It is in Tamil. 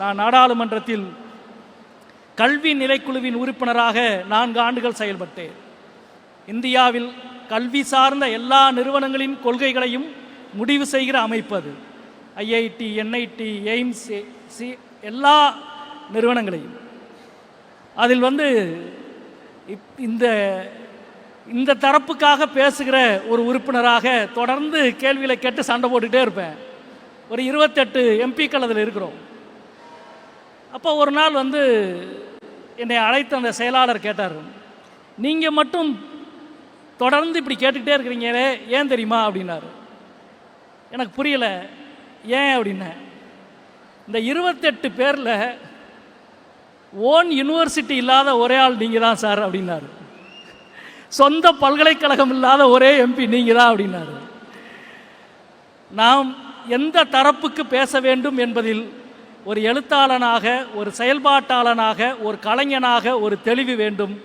நான் நாடாளுமன்றத்தில் கல்வி நிலைக்குழுவின் உறுப்பினராக நான்கு ஆண்டுகள் செயல்பட்டேன். இந்தியாவில் கல்வி சார்ந்த எல்லா நிறுவனங்களின் கொள்கைகளையும் முடிவு செய்கிற அமைப்பு அது. ஐஐடி என்ஐடி எய்ம்ஸ் சி எல்லா நிறுவனங்களையும். அதில் வந்து இப்- இந்த இந்த தரப்புக்காக பேசுகிற ஒரு உறுப்பினராக தொடர்ந்து கேள்விகளை கேட்டு சண்டை போட்டுக்கிட்டே இருப்பேன். ஒரு இருபத்தெட்டு எம்பிக்கள் அதில் இருக்கிறோம். அப்போ ஒரு நாள் வந்து என்னை அழைத்த அந்த செயலாளர் கேட்டார் நீங்கள் மட்டும் தொடர்ந்து இப்படி கேட்டுக்கிட்டே இருக்கிறீங்களே ஏன் தெரியுமா? அப்படின்னாரு. எனக்கு புரியல ஏன்? அப்படின்னேன். இந்த இருபத்தெட்டு பேரில் ஓன் யூனிவர்சிட்டி இல்லாத ஒரே ஆள் நீங்கள் தான் சார் அப்படின்னாரு. சொந்த பல்கலைக்கழகம் இல்லாத ஒரே எம்பி நீங்கள் தான் அப்படின்னாரு. நாம் எந்த தரப்புக்கு பேச வேண்டும் என்பதில் ஒரு எழுத்தாளனாக ஒரு செயல்பாட்டாளனாக ஒரு கலைஞனாக ஒரு தெளிவு வேண்டும்.